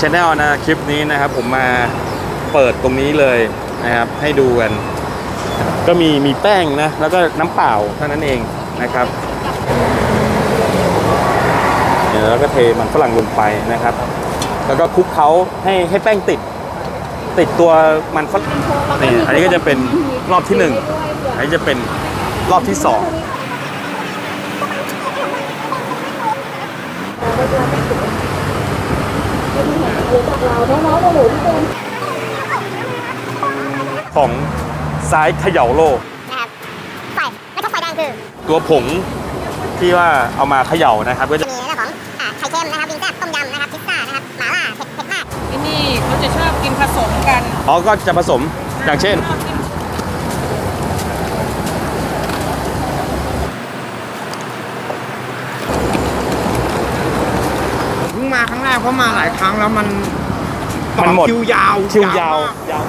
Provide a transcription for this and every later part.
ชแนลนะคลิปนี้นะครับ ผมมาเปิดตรงนี้เลยนะครับ ให้ดูกัน ก็มีมีแป้งนะ แล้วก็น้ำเปล่าเท่านั้นเองนะครับเดี๋ยวแล้วก็เทมันฝรั่งลงไปนะครับ แล้วก็คลุกเคล้าให้ให้แป้งติด ติดตัวมันฝรั่งนี่อันนี้ก็จะเป็นรอบที่หนึ่งอันนี้จะเป็นรอบที่สอง ของซ้ายเขย่าโลกนะครับไฟแล้วก็ไฟแดงคือ ตัวผงที่ว่าเอามาเขย่านะครับก็จะจะมีเรื่องของอ่าไข่เค็มนะครับวิงแซ่บต้มยำนะครับพิซซ่านะครับหม่าล่าเผ็ดเผ็ดมากที่นี่เขาจะชอบกินผสมกัน อ๋อก็จะผสมอย่างเช่น ชอบกิน เพิ่งมาครั้งแรก เพราะมาหลายครั้งแล้วมันมันหมด คิวยาวคิวยาว มกยาว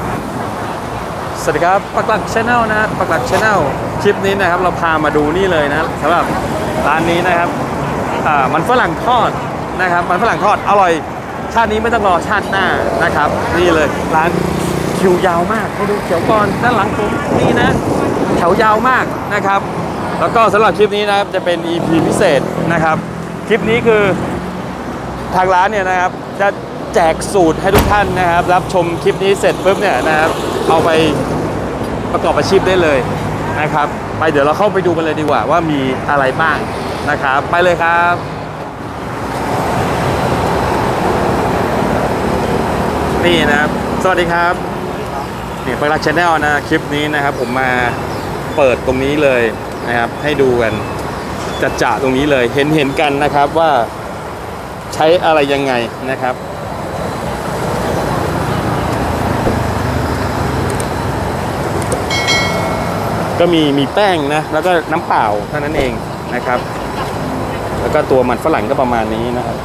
สวัสดีครับปักหลักชาแนลนะปักหลักชาแนลคลิปนี้นะครับเราพามาดูนี่เลยนะสำหรับร้านนี้นะครับอ่ามันฝรั่งทอดนะครับ มันฝรั่งทอดอร่อย ชาตินี้ไม่ต้องรอชาติหน้านะครับ นี่เลยร้านคิวยาวมากให้ดูเขียวก่อนด้านหลังผมนี่นะแถวยาวมากนะครับ แล้วก็สำหรับคลิปนี้นะครับจะเป็น EP พิเศษนะครับ คลิปนี้คือ ทางร้านเนี่ยนะครับ จะแจกสูตรให้ทุกท่านนะครับ รับชมคลิปนี้เสร็จปุ๊บเนี่ยนะครับ เอาไปประกอบอาชีพได้เลยนะครับ ไปเดี๋ยวเราเข้าไปดูกันเลยดีกว่าว่ามีอะไรบ้างนะครับ ไปเลยครับนี่นะครับ สวัสดีครับนี่เปักรักชแนลนะคลิปนี้นะครับ ผมมาเปิดตรงนี้เลยนะครับ ให้ดูกันจัดจ่าตรงนี้เลยเห็นเห็นกันนะครับว่า ใช้อะไรยังไงนะครับ ก็มีมีแป้งนะ แล้วก็น้ำเปล่าเท่านั้นเองนะครับ แล้วก็ตัวมันฝรั่งก็ประมาณนี้นะครับ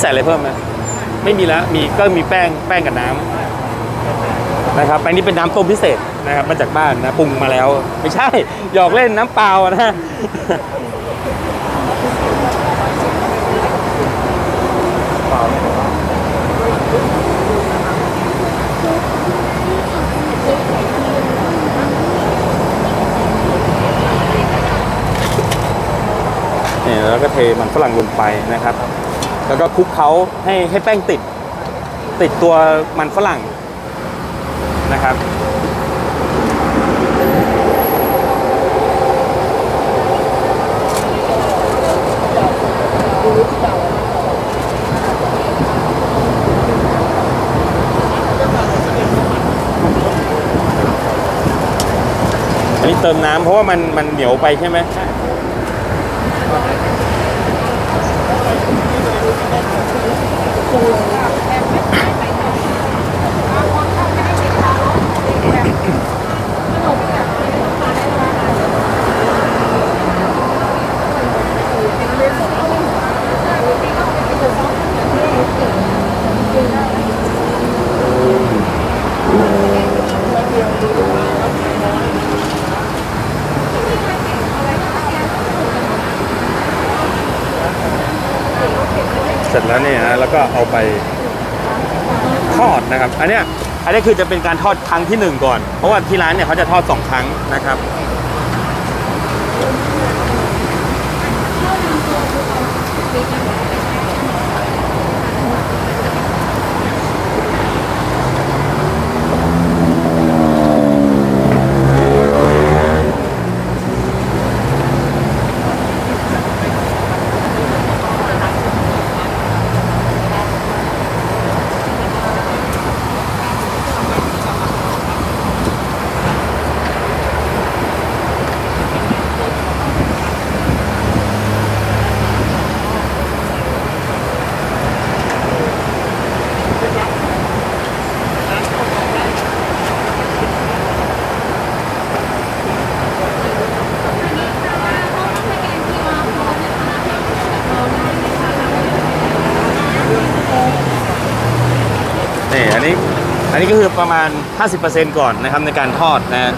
ใส่อะไรเพิ่มไหมไม่มีแล้วมีก็มีแป้งแป้งกับน้ำนะครับอันนี้เป็นน้ำต้มพิเศษนะครับมาจากบ้านนะปรุงมาแล้ว ไม่ใช่หยอกเล่นน้ำเปล่านะนี่แล้วก็เทมันฝรั่งลงไปนะครับ แล้วก็คลุกเคล้าให้ให้แป้งติด ติดตัวมันฝรั่งนะครับ อันนี้เติมน้ำเพราะว่ามันมันเหนียวไปใช่ไหม เสร็จแล้ว เอาไปทอดนะครับ อันเนี้ยอันนี้คือจะเป็นการทอดครั้งที่หนึ่งก่อน เพราะว่าที่ร้านเนี่ยเขาจะทอดสองครั้งนะครับน อั นี้ก็คือประมาณ 50%ก่อนนะครับในการทอดนะ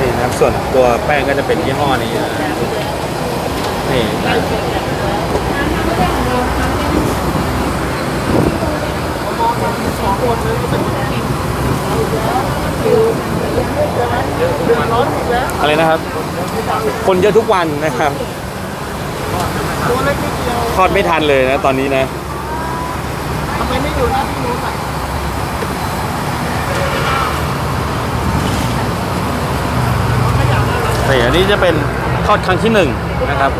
นี่นะครับส่วนตัวแป้ง ก็จะเป็นยี่ห้อนี้นะนี่อะไรนะครับ คนเยอะทุกวันนะครับทอดไม่ทันเลยนะตอนนี้นะทำไมไม่อยู่นะที่นู้นอ่ นี่อันนี้จะเป็นทอดครั้งที่หนึ่งนะครับ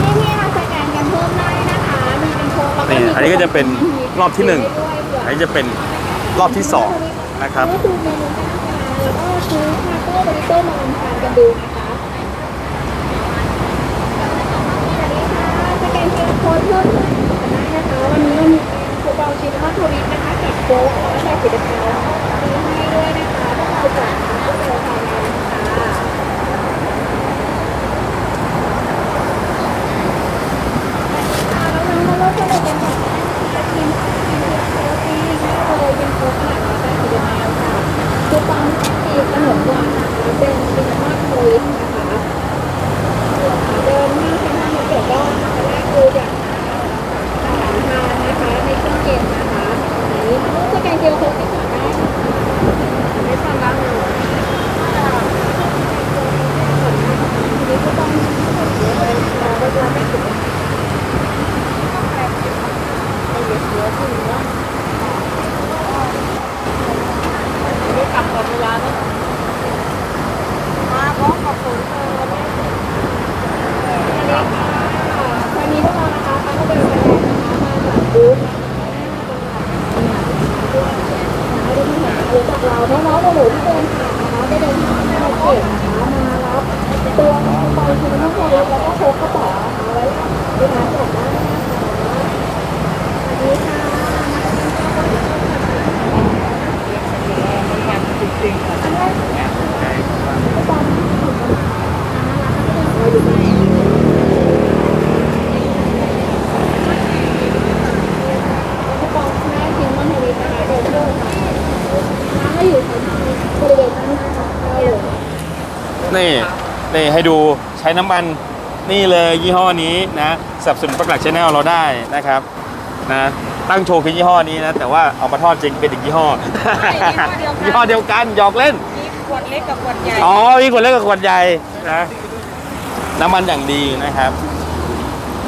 ที่นี่เราสแกนกันเพิ่มได้นะคะมีเป็นโค้ดแล้วก็นี่มีอันนี้ก็จะเป็นรอบที่หนึ่งอันนี้จะเป็นรอบที่สองนะครับ ก็คือเมนูหน้าตาแล้วก็ซื้อ ทาโก้บริโต้มาลองทานกันดูนะคะสวัสดีค่ะสแกนเคียร์โค้ดเพิ่มได้นะคะ วันนี้เรามีคูปองชิมมัทวิตนะคะกับโค้ดแล้วก็ใส่สีดำมีให้ด้วยนะคะถ้าเราจ่ายก็เจอภายในนะคะน้องๆมาร่วมสนุกกันค่ะจะทีมทีมเซลฟี่นี่เลยเป็นโค้ชหลักและสีแดงค่ะคือตอนที่ขนมหวานนะคะเป็นเป็นมากโควิดนะคะเดินหน้าเซ็นทรัลมาร์เก็ตก็แรกคือจากอาหารทานนะคะในช่วงเย็นนะคะอันนี้สแกนเจลโค้ดที่สั่งได้นะคะไม่สั่งแล้วเลยทีนี้ก็ต้องเดี๋ยวไปรอเวลาไม่ถึง ไม่กลับก่อนเวลานะมาพร้อมกับฝนเออเนี่ย วันนี้พวกเรานะคะก็เดินไปแล้วนะคะมาจากบูธรู้จักเราน้องๆหนูที่เดินผ่านนะคะได้เดินทางมาเก็บนะคะมารับตัวบอลทีมน้องโควิดแล้วก็โชว์กระเป๋านะคะไว้ที่ร้านจัดได้นะคะสวัสดีค่ะกระเป๋าแม่ทีมน้องโควิดนะคะเดินเที่ยวค่ะร้านก็อยู่ที่บริเวณด้านหน้าของเราเลย นี่นี่ให้ดูใช้น้ำมันนี่เลยยี่ห้อนี้นะสนับสนุนประกาศชแนลเราได้นะครับนะตั้งโชว์คือยี่ห้อนี้นะ แต่ว่าเอามาทอดจริงเป็นอีกยี่ห้อยี่ห้อเดียวกันหยอกเล่นมีขวดเล็กกับขวดใหญ่อ๋อมีขวดเล็กกับขวดใหญ่นะน้ำมันอย่างดีนะครับ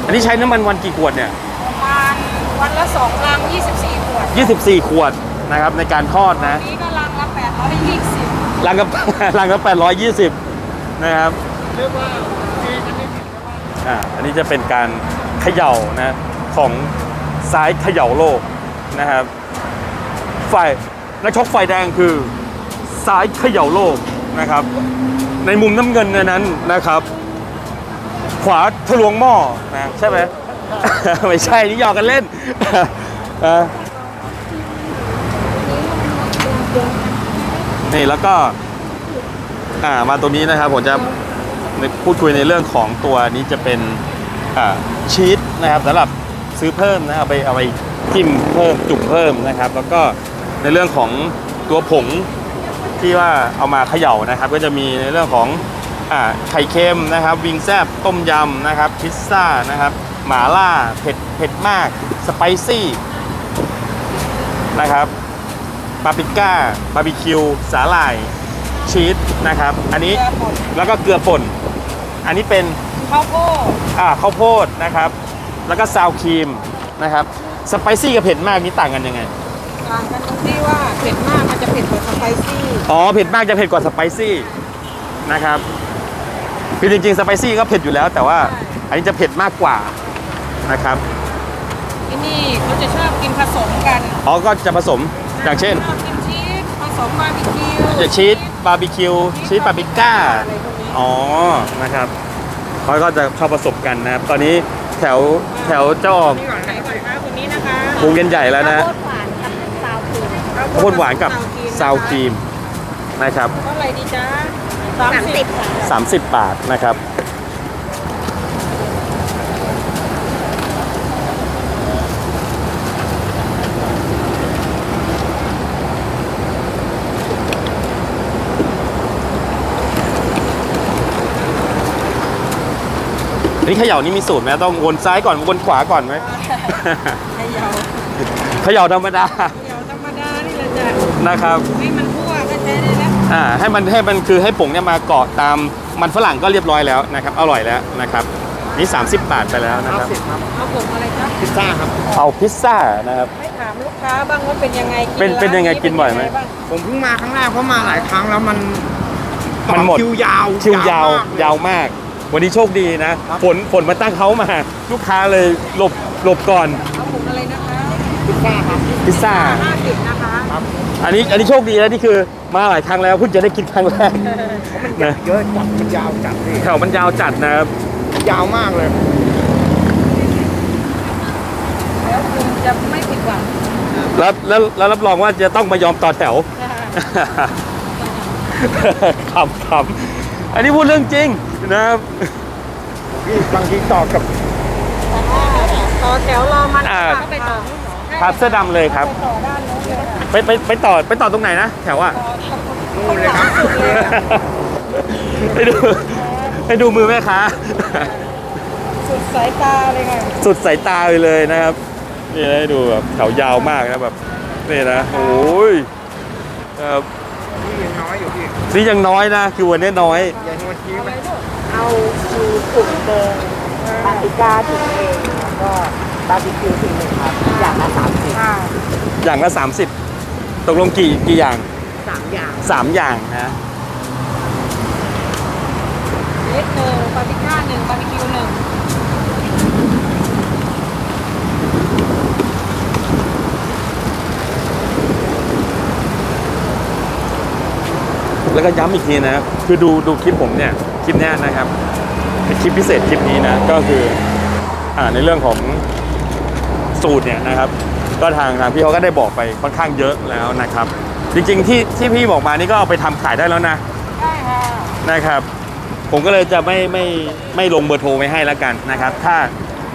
อันนี้ใช้น้ำมันวันกี่ขวดเนี่ยประมาณวันละสองลัง24ขวด24ขวดนะครับในการทอดนะนี้ก็ลังละ820ลังกับลังกับ820 นะครับเรียกว่าเองอันนี้อ่าอันนี้จะเป็นการเขย่านะของซ้ายเขย่าโลกนะครับฝ่ายนักชกฝ่ายแดงคือซ้ายเขย่าโลกนะครับ ในมุมน้ำเงินในนั้นนะครับ ขวาทะลวงหม้อนะใช่ไหมไม่ใช่นี่หยอกกันเล่นอะนี่แล้วก็ อ่ามาตรงนี้นะครับผมจะพูดคุยในเรื่องของตัวนี้จะเป็นอ่าชีสนะครับสำหรับซื้อเพิ่มนะเอาไปเอาไปจิ้มเพิ่มจุ่มเพิ่มนะครับ แล้วก็ในเรื่องของตัวผงที่ว่าเอามาเขย่านะครับ ก็จะมีในเรื่องของอ่าไข่เค็มนะครับ วิงแซบต้มยำนะครับพิซซ่านะครับหมาล่าเผ็ดเผ็ดมากสไปซี่นะครับปาปริก้าบาร์บีคิวสาหร่าย ชีสนะครับ อันนี้เกลือป่นแล้วก็เกลือป่น อันนี้เป็นข้าวโพดอ่าข้าวโพดนะครับ แล้วก็ซาวครีมนะครับสไปซี่กับเผ็ดมากนี่ต่างกันยังไงต่างกันตรงที่ว่าเผ็ดมากมันจะเผ็ดกว่าสไปซี่อ๋อเผ็ดมากจะเผ็ดกว่าสไปซี่นะครับคือจริงๆสไปซี่ก็เผ็ดอยู่แล้ว แต่ว่าอันนี้จะเผ็ดมากกว่านะครับที่นี่เขาจะชอบกินผสมกันอ๋อก็จะผสมอย่างเช่นชอบกินชีสผสมบาร์บีคิวอย่างชีส บาร์บีคิวชีสปาปริก้าอะไรพวกนี้อ๋อ นะครับเขาก็จะเข้าผสมกันนะครับ ตอนนี้แถวแถวเจ้าออกนี่ก่อนไหนก่อนคะคนนี้นะคะวงเวียนใหญ่แล้วนะข้าวโพดหวานกับซาวครีมข้าวโพดหวานกับซาวครีมนะครับเท่าไหร่ดีจ๊ะสามสิบค่ะ30 บาทนะครับ นี่เขย่านี่มีสูตรไหมต้องวนซ้ายก่อนวนขวาก่อนไหมไข่เยาเขย่าธรรมดาไข่เยาธรรมดานี่แหละจ้ะนะครับให้มันทั่วก็ใช้ได้แล้วอ่าให้มันให้มันคือให้ผงเนี่ยมาเกาะตามมันฝรั่งก็เรียบร้อยแล้วนะครับอร่อยแล้วนะครับนี่ 30 บาทไปแล้วนะครับสิบครับเอาผมอะไรจ๊ะพิซซ่าครับเอาพิซซ่านะครับให้ถามลูกค้าบ้างว่าเป็นยังไงเป็นเป็นยังไงกินบ่อยไหมเป็งงบ้างผมเพิ่งมาครั้งแรกเพราะมาหลายครั้งแล้วมันมันหมดคิวยาวคิวยาวมกเลยยาวมาก วันนี้โชคดีนะครับฝนฝนมาตั้งเขามา ลูกค้าเลยหลบหลบก่อนเอาผมอะไรนะคะพิซซ่าครับพิซซ่าห้าสิบนะคะอันนี้อันนี้โชคดีนะนี่คือมาหลายครั้งแล้วเพิ่งจะได้กินครั้งแรกนะเยอะจัดมันยาวจัดพี่แถวมันยาวจัดนะครับยาวมากเลยแล้วคุณจะไม่ผิดหวังแล้วแล้วแล้วรับรองว่าจะต้องมายอมต่อแถวขำขำ อันนี้พูดเรื่องจริงนะครับพี่บางทีต่อกับต่อแถวรอมันอ่าเข้าไปต่อครับเสื้อดำเลยครับ ต่อด้านโน้นเลยไปไปไปต่อไปต่อตรงไหนนะแถวอะต่อนู่นเลยครับสุดเลยอะให้ดูให้ดูมือแม่ค้า สุดสายตาเลยค่ะสุดสายตาไปเลยนะครับนี่นะให้ดูแบบแถวยาวมากนะแบบนี่นะโอ้ยครับ พี่ยังน้อยอยู่พี่ นี่ยังน้อยนะ คือวันนี้น้อยยังวันนี้มันเอาชูถุงเดิมปาปริก้าถุงเองแล้วก็บาร์บีคิวถุงหนึ่งครับ อย่างละสามสิบค่ะอย่างละ30ตกลงกี่กี่อย่างสามอย่าง3อย่างนะเล็กหนึ่งบาร์บีคิวหนึ่งบาร์บีคิวหนึ่ง แล้วก็ย้ำอีกทีนะคือดูดูคลิปผมเนี่ยคลิปเนี้นะครับคลิปพิเศษคลิปนี้นะก็คืออ่าในเรื่องของสูตรเนี่ยนะครับ ก็ทางทางพี่เขาก็ได้บอกไปค่อนข้างเยอะแล้วนะครับ จริงๆที่ที่พี่บอกมานี่ก็เอาไปทำขายได้แล้วนะได้ค่ะนะครับ ผมก็เลยจะไม่ไม่ไม่ลงเบอร์โทรไว้ให้แล้วกันนะครับ ถ้า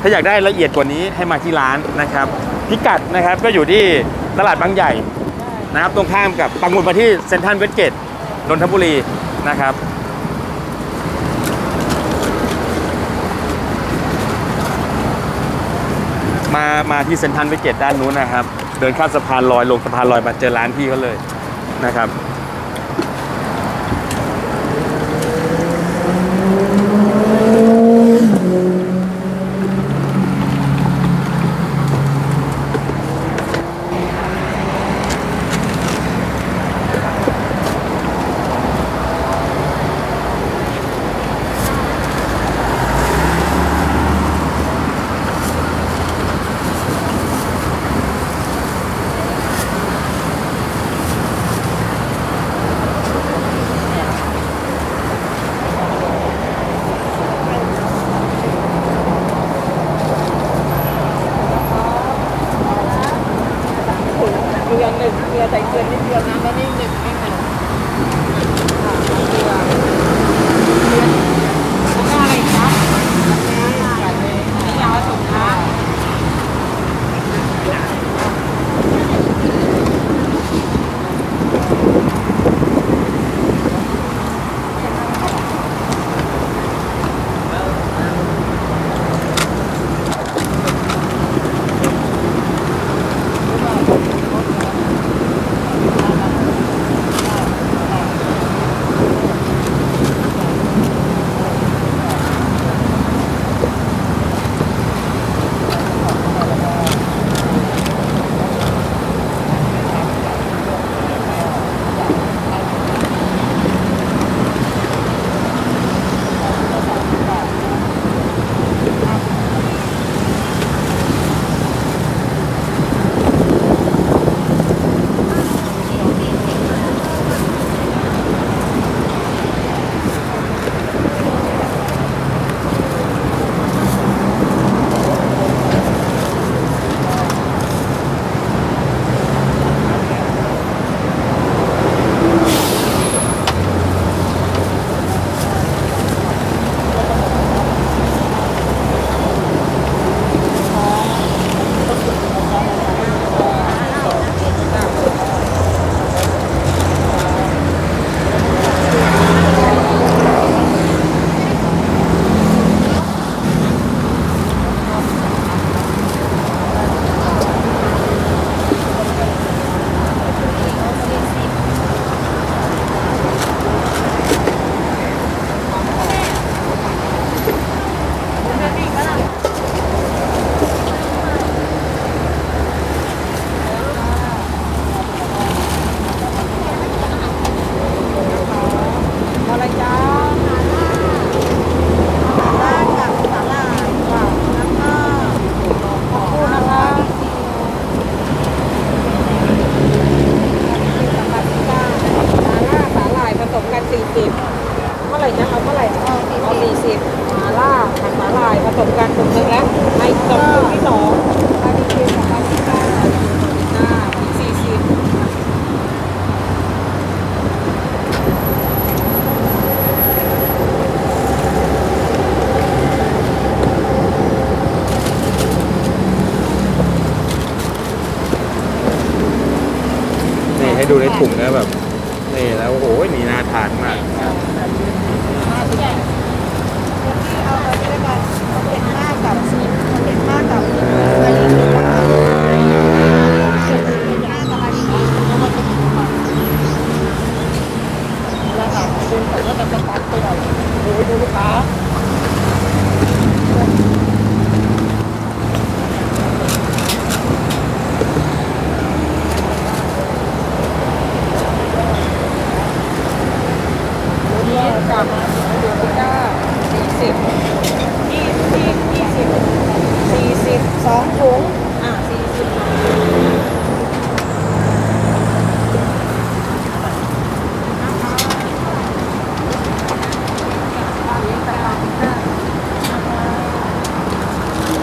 ถ้าอยากได้ละเอียดกว่านี้ให้มาที่ร้านนะครับ พิกัดนะครับก็อยู่ที่ตลาดบางใหญ่นะครับตรงข้ามกับปังมุนมาที่เซ็นทรัลเวสเกต นนทบุรีนะครับมามาที่เซ็นทรัลเวเกตด้านนู้นนะครับ เดินข้ามสะพานลอยลงสะพานลอยมาเจอร้านพี่เขาเลยนะครับ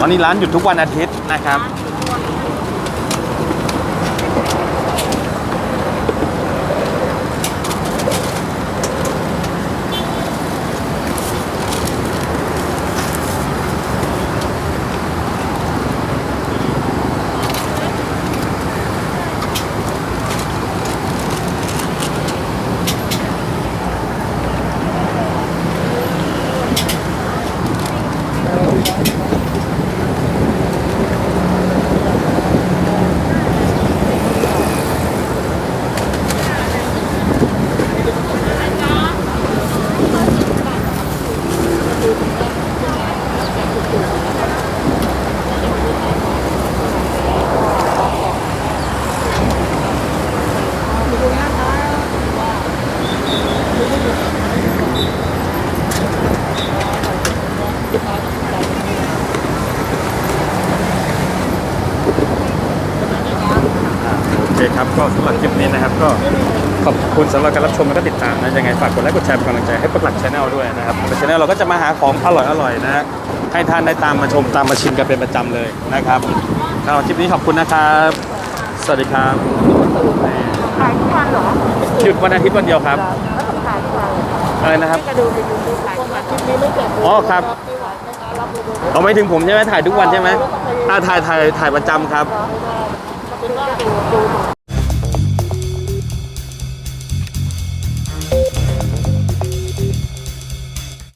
อนนี้ร้านหยุดทุกวันอาทิตย์นะครับ โอ เคครับก็สำหรับคลิปนี้นะครับก็ขอบคุณสำหรับการรับชมและก็ติดตามนะยังไงฝากกดไลค์กดแชร์เป็นกำลังใจให้ปักหลักชาแนลด้วยนะครับในชาแนลเราก็จะมาหาของอร่อยๆนะฮะให้ท่านได้ตามมาชมตามมาชิมกันเป็นประจำเลยนะครับสำหรับคลิปนี้ขอบคุณนะครับ สวัสดีครับขายทุกวันเหรอหยุดวันอาทิตย์วันเดียวครับแล้วต้องขายทุกวันอะไรนะครับก็ดูในยูทูบขายทุกวันคลิปนี้ไม่เจ็บอ๋อครับเอาไม่ถึงผมใช่ไหมถ่ายทุกวันใช่ไหมอ่าถ่ายถ่ายถ่ายประจำครับ 이 거, 하는 거, 별.